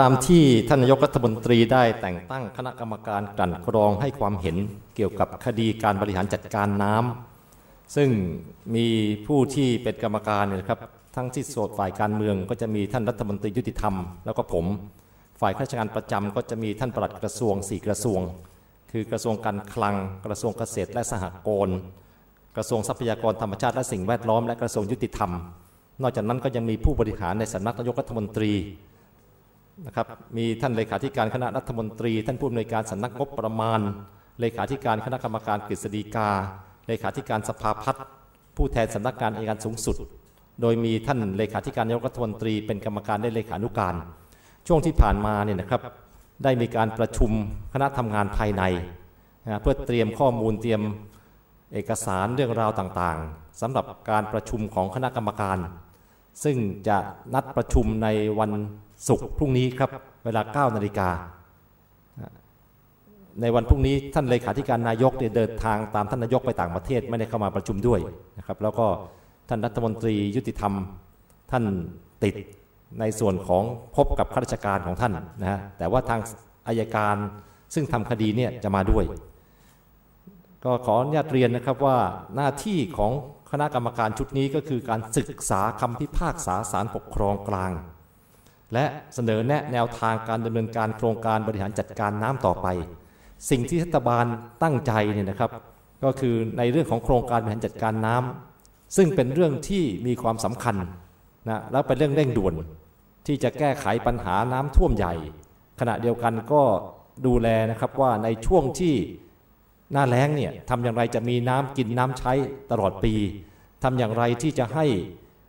ตามที่ท่านนายกรัฐมนตรีได้แต่งตั้งคณะกรรมการกลั่นกรองให้ความเห็นเกี่ยวกับคดีการบริหารจัดการน้ำซึ่งมีผู้ที่เป็นกรรมการเนี่ยนะครับทั้งที่โสดฝ่ายการเมืองก็จะมีท่านรัฐมนตรียุติธรรม แล้วก็ผม ฝ่ายข้าราชการประจำก็จะมีท่านปลัดกระทรวงสี่กระทรวง คือกระทรวงการคลัง กระทรวงเกษตรและสหกรณ์กระทรวงทรัพยากรธรรมชาติและสิ่งแวดล้อมและกระทรวงยุติธรรม นอกจากนั้นก็ยังมีผู้บริหารในสำนักนายกรัฐมนตรี นะครับมีท่านเลขาธิการคณะรัฐมนตรี ท่านผู้อำนวยการสำนักงบประมาณ เลขาธิการคณะกรรมการกฤษฎีกา เลขาธิการสภาพัฒน์ผู้แทนสำนักงานอัยการสูงสุด โดยมีท่านเลขาธิการนายกรัฐมนตรีเป็นกรรมการได้เลขานุการ ช่วงที่ผ่านมาเนี่ยนะครับได้มีการประชุมคณะทำงานภายในนะเพื่อเตรียมข้อมูลเตรียมเอกสารเรื่องราวต่างๆสำหรับการประชุมของคณะกรรมการ ซึ่งจะนัดประชุมในวันศุกร์พรุ่งนี้ครับ เวลา 9 นาฬิกา ในวันพรุ่งนี้ท่านเลขาธิการนายกเนี่ยเดินทางตามท่านนายกไปต่างประเทศไม่ได้เข้ามาประชุมด้วยนะครับ แล้วก็ท่านรัฐมนตรียุติธรรมท่านติดในส่วนของพบกับข้าราชการของท่านนะฮะแต่ว่าทางอายการซึ่งทำคดีเนี่ยจะมาด้วย ก็ขออนุญาตเรียนนะครับว่าหน้าที่ของคณะกรรมการชุดนี้ก็คือการศึกษาคำพิพากษาศาลปกครองกลาง และเสนอแนะแนวทางการดำเนินการโครงการบริหารจัดการน้ำต่อไป สิ่งที่รัฐบาลตั้งใจเนี่ยนะครับ ก็คือในเรื่องของโครงการบริหารจัดการน้ำซึ่งเป็นเรื่องที่มีความสำคัญนะแล้วเป็นเรื่องเร่งด่วน ที่จะแก้ไขปัญหาน้ำท่วมใหญ่ ขณะเดียวกันก็ดูแลนะครับว่าในช่วงที่ หน้าแล้งเนี่ยทำอย่างไรจะมีน้ำกินน้ำใช้ตลอดปีทำอย่างไรที่จะให้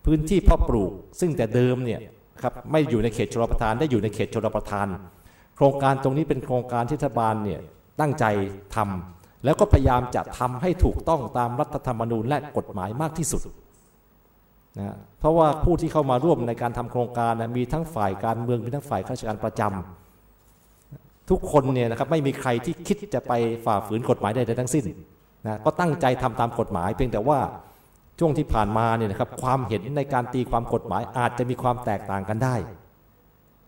พื้นที่เพาะปลูก ซึ่งแต่เดิมเนี่ยครับไม่อยู่ในเขตชลประทานได้อยู่ในเขตชลประทาน โครงการตรงนี้เป็นโครงการที่รัฐบาลเนี่ยตั้งใจทำแล้วก็พยายามจะทำให้ถูกต้องตามรัฐธรรมนูญและกฎหมายมากที่สุดนะเพราะว่าผู้ที่เข้ามาร่วมในการทำโครงการนะมีทั้งฝ่ายการเมืองมีทั้งฝ่ายข้าราชการประจำ ทุกคนเนี่ยนะครับไม่มีใครที่คิดจะไปฝ่าฝืนกฎหมายใดๆทั้งสิ้นนะก็ตั้งใจทำตามกฎหมาย เพียงแต่ว่าช่วงที่ผ่านมาเนี่ยนะครับความเห็นในการตีความกฎหมายอาจจะมีความแตกต่างกันได้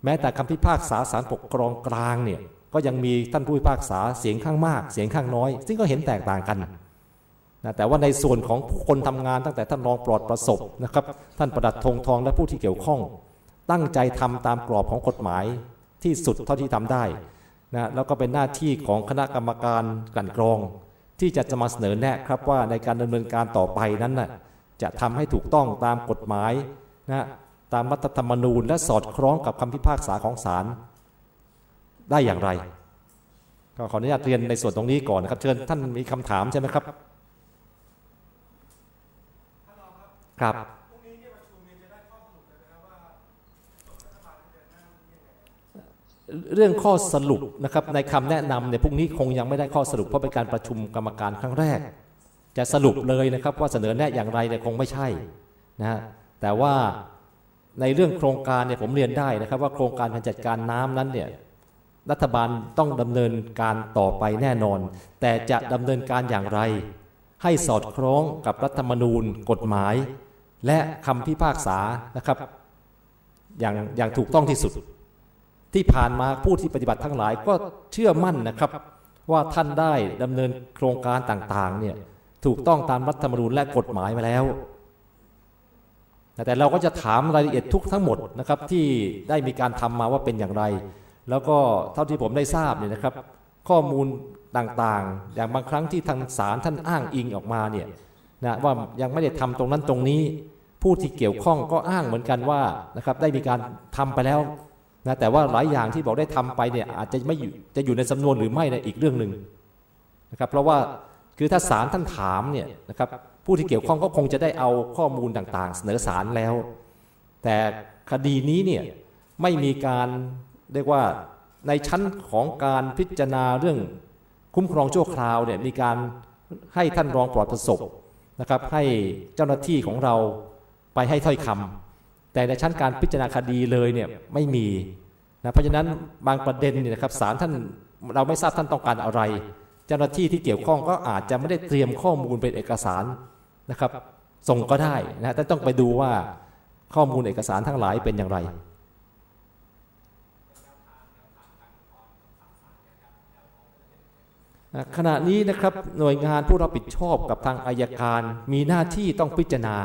แม้แต่คำพิพากษาศาลปกครองกลางเนี่ยก็ยังมีท่านผู้พิพากษาเสียงข้างมาก เสียงข้างน้อย ซึ่งก็เห็นแตกต่างกันนะแต่ว่าในส่วนของผู้คนทำงานตั้งแต่ท่านรองปลอดประสบนะครับท่านประดัดธงทองและผู้ที่เกี่ยวข้อง ตั้งใจทำตามกรอบของกฎหมายที่สุดเท่าที่ทำได้ นะแล้วก็เป็นหน้าที่ของคณะกรรมการกันกรอง ที่จะจะมาเสนอแนะครับว่าในการดำเนินการต่อไปนั้นนะจะทำให้ถูกต้องตามกฎหมายนะตามรัฐธรรมนูญและสอดคล้องกับคำพิพากษาของศาลได้อย่างไร ก็ขออนุญาตเรียนในส่วนตรงนี้ก่อนนะครับ เชิญท่านมีคำถามใช่ไหมครับ ครับ เรื่องข้อสรุปนะครับในคำแนะนำเนี่ยพรุ่งนี้คงยังไม่ได้ข้อสรุปเพราะเป็นการประชุมกรรมการครั้งแรก จะสรุปเลยนะครับว่าเสนอแนะอย่างไรเนี่ยคงไม่ใช่นะฮะแต่ว่าในเรื่องโครงการเนี่ยผมเรียนได้นะครับ ว่าโครงการการจัดการน้ำนั้นเนี่ยรัฐบาลต้องดำเนินการต่อไปแน่นอน แต่จะดำเนินการอย่างไร ให้สอดคล้องกับรัฐธรรมนูญ กฎหมาย และคำพิพากษานะครับอย่างอย่างถูกต้องที่สุด ที่ผ่านมาผู้ที่ปฏิบัติทั้งหลายก็เชื่อมั่นนะครับ ว่าท่านได้ดำเนินโครงการต่างๆเนี่ยถูกต้องตามรัฐธรรมนูญและกฎหมายมาแล้ว แต่เราก็จะถามรายละเอียดทุกทั้งหมดนะครับที่ได้มีการทำมาว่าเป็นอย่างไร แล้วก็เท่าที่ผมได้ทราบเนี่ยนะครับ ข้อมูลต่างๆ อย่างบางครั้งที่ทางศาลท่านอ้างอิงออกมาเนี่ยนะว่ายังไม่ได้ทำตรงนั้นตรงนี้ ผู้ที่เกี่ยวข้องก็อ้างเหมือนกันว่านะครับได้มีการทำไปแล้ว นะแต่ว่าหลายอย่างที่บอกได้ทำไปเนี่ยอาจจะไม่อยู่จะอยู่ในสำนวนหรือไม่ในอีกเรื่องหนึ่งนะครับเพราะว่าคือถ้าศาลท่านถามเนี่ยนะครับผู้ที่เกี่ยวข้องก็คงจะได้เอาข้อมูลต่างๆ เสนอศาลแล้ว แต่คดีนี้เนี่ยไม่มีการเรียกว่าในชั้นของการพิจารณาเรื่องคุ้มครองชั่วคราวเนี่ยมีการให้ท่านรองปลอดประสบนะครับให้เจ้าหน้าที่ของเราไปให้ถ้อยคำ แต่ในชั้นการพิจารณาคดีเลยเนี่ยไม่มีนะเพราะฉะนั้นบางประเด็นเนี่ยนะครับศาลท่านเราไม่ทราบท่านต้องการอะไร เจ้าหน้าที่ที่เกี่ยวข้องก็อาจจะไม่ได้เตรียมข้อมูลเป็นเอกสารนะครับ ส่งก็ได้นะแต่ต้องไปดูว่าข้อมูลเอกสารทั้งหลายเป็นอย่างไรขณะนี้นะครับหน่วยงานผู้รับผิดชอบกับทางอายการ มีหน้าที่ต้องพิจารณา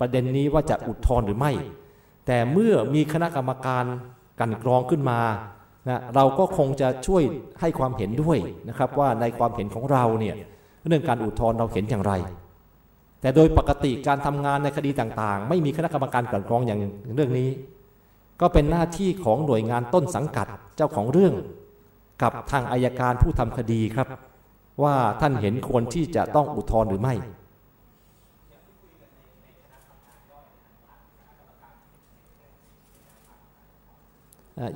ประเด็นนี้ว่าจะอุทธรณ์หรือไม่ แต่เมื่อมีคณะกรรมการกันกรองขึ้นมานะเราก็คงจะช่วยให้ความเห็นด้วยนะครับ ว่าในความเห็นของเราเนี่ยเรื่องการอุทธรณ์เราเห็นอย่างไร แต่โดยปกติการทำงานในคดีต่างๆ ไม่มีคณะกรรมการกันกรองอย่างเรื่องนี้ ก็เป็นหน้าที่ของหน่วยงานต้นสังกัดเจ้าของเรื่อง กับทางอายการผู้ทำคดีครับ ว่าท่านเห็นควรที่จะต้องอุทธรณ์หรือไม่ เอ่อ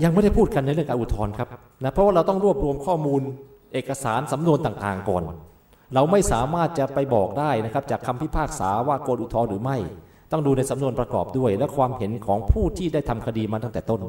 ยังไม่ได้พูดกันในเรื่องการอุทธรณ์ครับนะเพราะว่าเราต้องรวบรวมข้อมูลเอกสารสำนวนต่างๆก่อน เราไม่สามารถจะไปบอกได้นะครับจากคำพิพากษาว่าโกนอุทธรณ์หรือไม่ ต้องดูในสำนวนประกอบด้วย และความเห็นของผู้ที่ได้ทำคดีมาตั้งแต่ต้น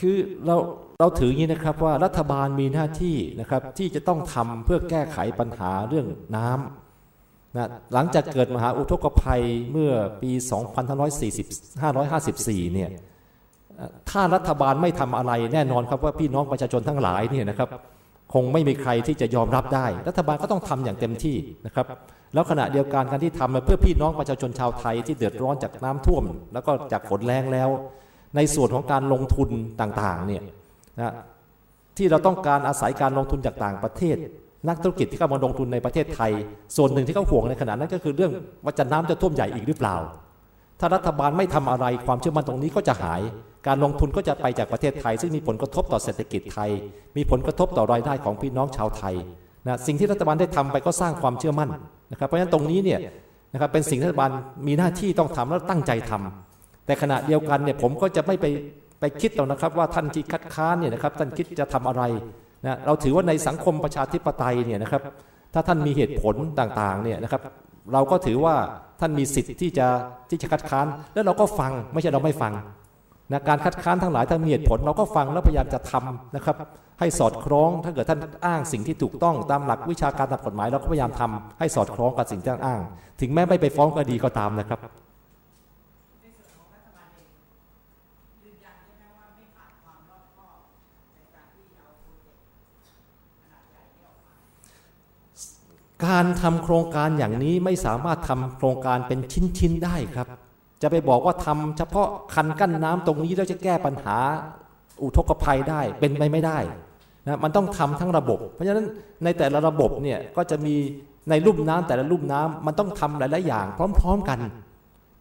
คือเราเราถืออย่างนี้นะครับว่ารัฐบาลมีหน้าที่นะครับที่จะต้องทำเพื่อแก้ไขปัญหาเรื่องน้ำนะหลังจากเกิดมหาอุทกภัยเมื่อปี 2 5 4 554เนี่ยเอ่อถ้ารัฐบาลไม่ทำอะไรแน่นอนครับว่าพี่น้องประชาชนทั้งหลายเนี่ยนะครับคงไม่มีใครที่จะยอมรับได้ รัฐบาลก็ต้องทำอย่างเต็มที่นะครับ แล้วขณะเดียวกันการที่ทำเพื่อพี่น้องประชาชนชาวไทยที่เดือดร้อนจากน้ำท่วม แล้วก็จากฝนแรงแล้ว ในส่วนของการลงทุนต่างๆเนี่ยนะที่เราต้องการอาศัยการลงทุนจากต่างประเทศ นักธุรกิจที่เข้ามาลงทุนในประเทศไทย ส่วนหนึ่งที่เขาห่วงในขณะนั้นก็คือเรื่องว่าจะน้ำจะท่วมใหญ่อีกหรือเปล่า ถ้ารัฐบาลไม่ทำอะไรความเชื่อมั่นตรงนี้ก็จะหาย การลงทุนก็จะไปจากประเทศไทย ซึ่งมีผลกระทบต่อเศรษฐกิจไทย มีผลกระทบต่อรายได้ของพี่น้องชาวไทยนะสิ่งที่รัฐบาลได้ทำไปก็สร้างความเชื่อมั่นนะครับเพราะฉะนั้นตรงนี้เนี่ยนะครับเป็นสิ่งที่รัฐบาลมีหน้าที่ต้องทำและตั้งใจทำ แต่ขณะเดียวกันเนี่ยผมก็จะไม่ไปไปคิดหรอนะครับ ว่าท่านที่คัดค้านเนี่ยนะครับท่านคิดจะทำอะไรนะเราถือว่าในสังคมประชาธิปไตยเนี่ยนะครับ ถ้าท่านมีเหตุผลต่างๆเนี่ยนะครับ เราก็ถือว่าท่านมีสิทธิ์ที่จะที่จะคัดค้าน แล้วเราก็ฟังไม่ใช่เราไม่ฟังนะการคัดค้านทั้งหลายถ้ามีเหตุผลเราก็ฟังแล้วพยายามจะทำนะครับ ให้สอดคล้องถ้าเกิดท่านอ้างสิ่งที่ถูกต้องตามหลักวิชาการตามกฎหมายเราก็พยายามทำให้สอดคล้องกับสิ่งที่ท่านอ้าง ถึงแม้ไม่ไปฟ้องคดีก็ตามนะครับ การทำโครงการอย่างนี้ไม่สามารถทำโครงการเป็นชิ้นๆได้ครับ จะไปบอกว่าทำเฉพาะคันกั้นน้ำตรงนี้แล้วจะแก้ปัญหาอุทกภัยได้เป็นไปไม่ได้นะมันต้องทำทั้งระบบ เพราะฉะนั้นในแต่ละระบบเนี่ยก็จะมีในลุ่มน้ำแต่ละลุ่มน้ำมันต้องทำหลายๆอย่าง พร้อม ๆกัน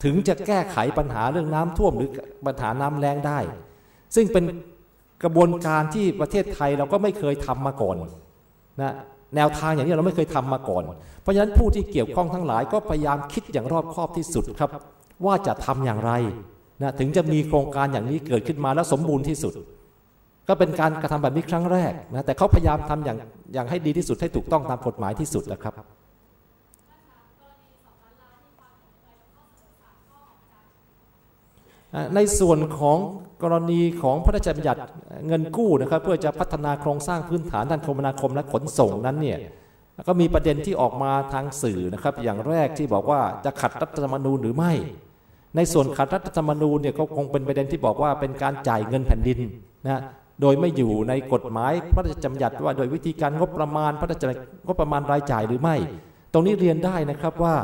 ถึงจะแก้ไขปัญหาเรื่องน้ำท่วมหรือปัญหาน้ำแล้งได้ ซึ่งเป็นกระบวนการที่ประเทศไทยเราก็ไม่เคยทำมาก่อนนะ แนวทางอย่างนี้เราไม่เคยทำมาก่อน เพราะฉะนั้นผู้ที่เกี่ยวข้องทั้งหลายก็พยายามคิดอย่างรอบคอบที่สุดครับ ว่าจะทำอย่างไรนะถึงจะมีโครงการอย่างนี้เกิดขึ้นมาแล้วสมบูรณ์ที่สุด ก็เป็นการกระทำแบบนี้ครั้งแรกนะแต่เขาพยายามทำอย่างอย่างให้ดีที่สุดให้ถูกต้องตามกฎหมายที่สุดนะครับ อ่า ในส่วนของกรณีของพระราชบัญญัติเงินกู้นะครับ เพื่อจะพัฒนาโครงสร้างพื้นฐานด้านคมนาคมและขนส่งนั้นเนี่ยก็มีประเด็นที่ออกมาทางสื่อนะครับ อย่างแรกที่บอกว่าจะขัดรัฐธรรมนูญหรือไม่ ในส่วนขัดรัฐธรรมนูญเนี่ยก็คงเป็นประเด็นที่บอกว่าเป็นการจ่ายเงินแผ่นดินนะโดยไม่อยู่ในกฎหมายพระราชบัญญัติว่าโดยวิธีการงบประมาณพระราชงบประมาณรายจ่ายหรือไม่ ตรงนี้เรียนได้นะครับว่า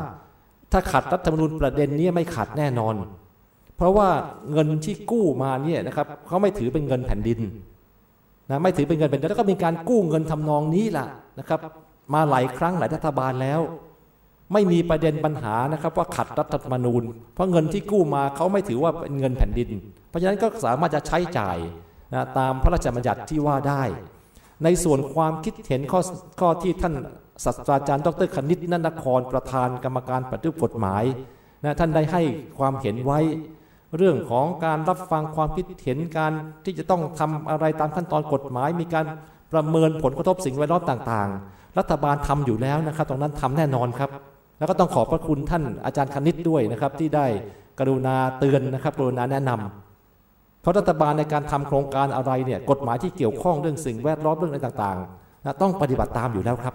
ถ้าขัดรัฐธรรมนูญประเด็นนี้ไม่ขัดแน่นอน เพราะว่าเงินที่กู้มาเนี่ยนะครับเขาไม่ถือเป็นเงินแผ่นดินนะไม่ถือเป็นเงินแผ่นดินแล้วก็มีการกู้เงินทำนองนี้ล่ะนะครับ มาหลายครั้งหลายรัฐบาลแล้ว ไม่มีประเด็นปัญหานะครับ ว่าขัดรัฐธรรมนูญ เพราะเงินที่กู้มาเขาไม่ถือว่าเป็นเงินแผ่นดิน เพราะฉะนั้นก็สามารถจะใช้จ่ายนะตามพระราชบัญญัติที่ว่าได้ ในส่วนความคิดเห็นข้อข้อที่ท่านศาสตราจารย์ ดรคณิตนันทครประธานกรรมการปฏิรูปกฎหมายนะท่านได้ให้ความเห็นไว้ เรื่องของการรับฟังความคิดเห็นการที่จะต้องทำอะไรตามขั้นตอนกฎหมาย มีการประเมินผลกระทบสิ่งแวดล้อมต่างๆ รัฐบาลทำอยู่แล้วนะครับ ตรงนั้นทำแน่นอนครับ แล้วก็ต้องขอบพระคุณท่านอาจารย์คณิตด้วยนะครับ ที่ได้กรุณาเตือนนะครับกรุณาแนะนำเพราะรัฐบาลในการทำโครงการอะไรเนี่ยกฎหมายที่เกี่ยวข้องเรื่องสิ่งแวดล้อมเรื่องอะไรต่างๆนะต้องปฏิบัติตามอยู่แล้วครับ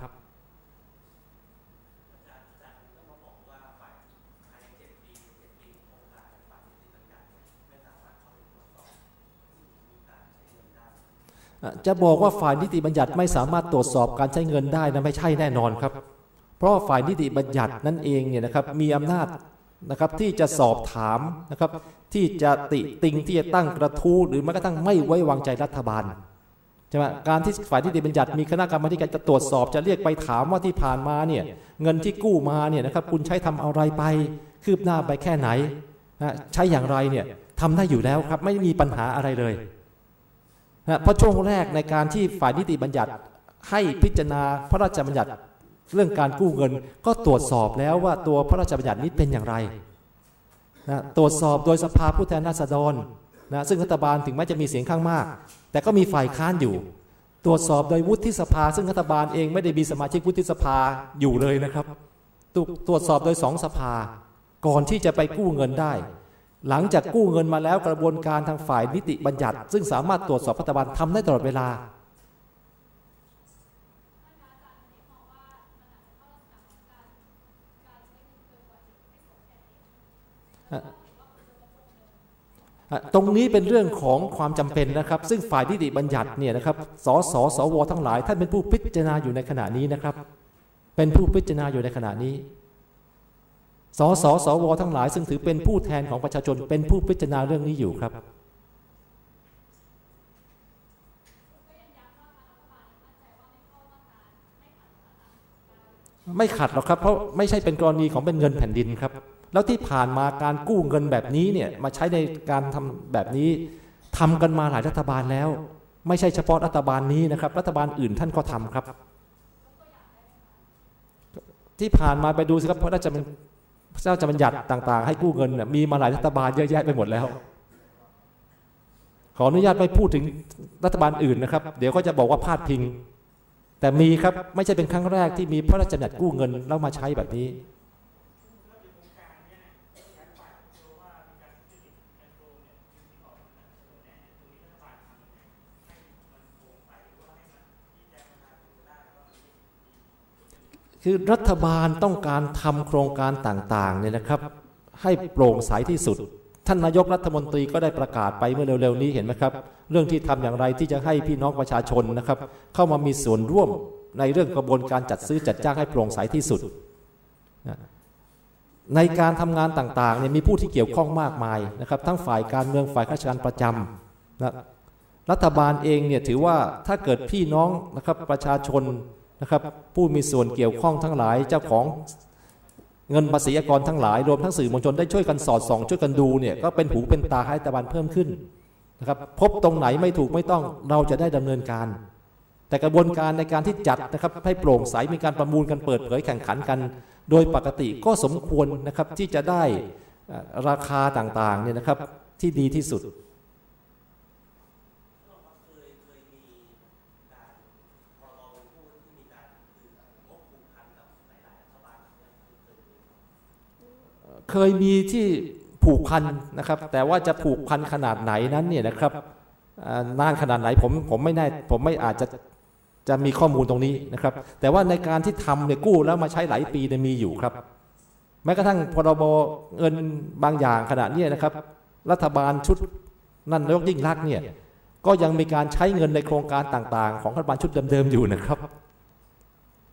จะบอกว่าฝ่ายนิติบัญญัติไม่สามารถตรวจสอบการใช้เงินได้นะไม่ใช่แน่นอนครับ เพราะฝ่ายนิติบัญญัตินั่นเองเนี่ยนะครับมีอำนาจนะครับที่จะสอบถามนะครับที่จะติติงที่จะตั้งกระทู้หรือแม้กระทั่งไม่ไว้วางใจรัฐบาลใช่ไหมการที่ฝ่ายนิติบัญญัติมีคณะกรรมาธิการจะตรวจสอบจะเรียกไปถามว่าที่ผ่านมาเนี่ยเงินที่กู้มาเนี่ยนะครับคุณใช้ทำอะไรไป คืบหน้าไปแค่ไหนนะใช้อย่างไรเนี่ยทำได้อยู่แล้วครับไม่มีปัญหาอะไรเลย นะเพราะช่วงแรกในการที่ฝ่ายนิติบัญญัติให้พิจารณาพระราชบัญญัติเรื่องการกู้เงิน ก็ตรวจสอบแล้วว่าตัวพระราชบัญญัตินี้เป็นอย่างไรนะตรวจสอบโดยสภาผู้แทนราษฎรนะซึ่งรัฐบาลถึงแม้จะมีเสียงข้างมาก แต่ก็มีฝ่ายค้านอยู่ ตรวจสอบโดยวุฒิสภา ซึ่งรัฐบาลเองไม่ได้มีสมาชิกวุฒิสภาอยู่เลยนะครับตรวตรวจสอบโดยสองสภาก่อนที่จะไปกู้เงินได้ หลังจากกู้เงินมาแล้วกระบวนการทางฝ่ายนิติบัญญัติ ซึ่งสามารถตรวจสอบรัฐบาลทำได้ตลอดเวลา ตรงนี้เป็นเรื่องของความจำเป็นนะครับ ซึ่งฝ่ายนิติบัญญัติเนี่ยนะครับสสสวทั้งหลายท่านเป็นผู้พิจารณาอยู่ในขณะนี้นะครับ เป็นผู้พิจารณาอยู่ในขณะนี้ สสสวทั้งหลาย ซึ่งถือเป็นผู้แทนของประชาชนเป็นผู้พิจารณาเรื่องนี้อยู่ครับ ไม่ขัดหรอกครับ เพราะไม่ใช่เป็นกรณีของเป็นเงินแผ่นดินครับ แล้วที่ผ่านมาการกู้เงินแบบนี้เนี่ยมาใช้ในการทำแบบนี้ทำกันมาหลายรัฐบาลแล้ว ไม่ใช่เฉพาะรัฐบาลนี้นะครับ รัฐบาลอื่นท่านก็ทำครับ ที่ผ่านมาไปดูสิครับพระราชบัญพระ เจ้าจะบัญญัติต่างๆ ให้กู้เงินมีมาหลายรัฐบาลเยอะแยะไปหมดแล้ว ขออนุญาตไม่พูดถึงรัฐบาลอื่นนะครับ เดี๋ยวก็จะบอกว่าพลาดพิง แต่มีครับไม่ใช่เป็นครั้งแรกที่มีพระราชบัญญัติกู้เงินแล้วมาใช้แบบนี้ คือรัฐบาลต้องการทำโครงการต่างๆเนี่ยนะครับ ให้โปร่งใสที่สุด ท่านนายกรัฐมนตรีก็ได้ประกาศไปเมื่อเร็วๆนี้เห็นไหมครับ เรื่องที่ทำอย่างไรที่จะให้พี่น้องประชาชนนะครับ เข้ามามีส่วนร่วมในเรื่องกระบวนการจัดซื้อจัดจ้างให้โปร่งใสที่สุด ในการทำงานต่างๆเนี่ยมีผู้ที่เกี่ยวข้องมากมายนะครับ ทั้งฝ่ายการเมืองฝ่ายข้าราชการประจำนะรัฐบาลเองเนี่ยถือว่าถ้าเกิดพี่น้องนะครับประชาชน นะครับผู้มีส่วนเกี่ยวข้องทั้งหลายเจ้าของเงินภาษีอากรทั้งหลาย รวมทั้งสื่อมวลชนได้ช่วยกันสอดส่องช่วยกันดูเนี่ยก็เป็นหูเป็นตาให้รัฐบาลเพิ่มขึ้นนะครับพบตรงไหนไม่ถูกไม่ต้องเราจะได้ดำเนินการ แต่กระบวนการในการที่จัดนะครับให้โปร่งใสมีการประมูลกันเปิดเผยแข่งขันกัน โดยปกติก็สมควรนะครับที่จะได้ราคาต่างๆเนี่ยนะครับที่ดีที่สุด เคยมีที่ผูกพันนะครับ แต่ว่าจะผูกพันขนาดไหนนั้นเนี่ยนะครับนานขนาดไหนผมผมไม่แน่ผมไม่อาจจะจะมีข้อมูลตรงนี้นะครับ แต่ว่าในการที่ทำเนี่ยกู้แล้วมาใช้หลายปีเนี่ยมีอยู่ครับ แม้กระทั่งพรบเงินบางอย่างขนาดนี้นะครับ รัฐบาลชุดนั่นนายกยิ่งรักษณ์เนี่ยก็ยังมีการใช้เงินในโครงการต่างๆ ของรัฐบาลชุดเดิมๆอยู่นะครับ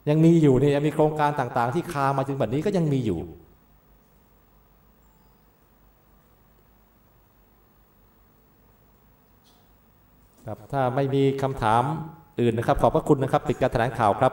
ยังมีอยู่เนี่ยมีโครงการต่างๆ ที่คามาถึงแบบนี้ก็ยังมีอยู่ ครับถ้าไม่มีคำถามอื่นนะครับ ขอบพระคุณนะครับปิดการแถลงข่าวครับ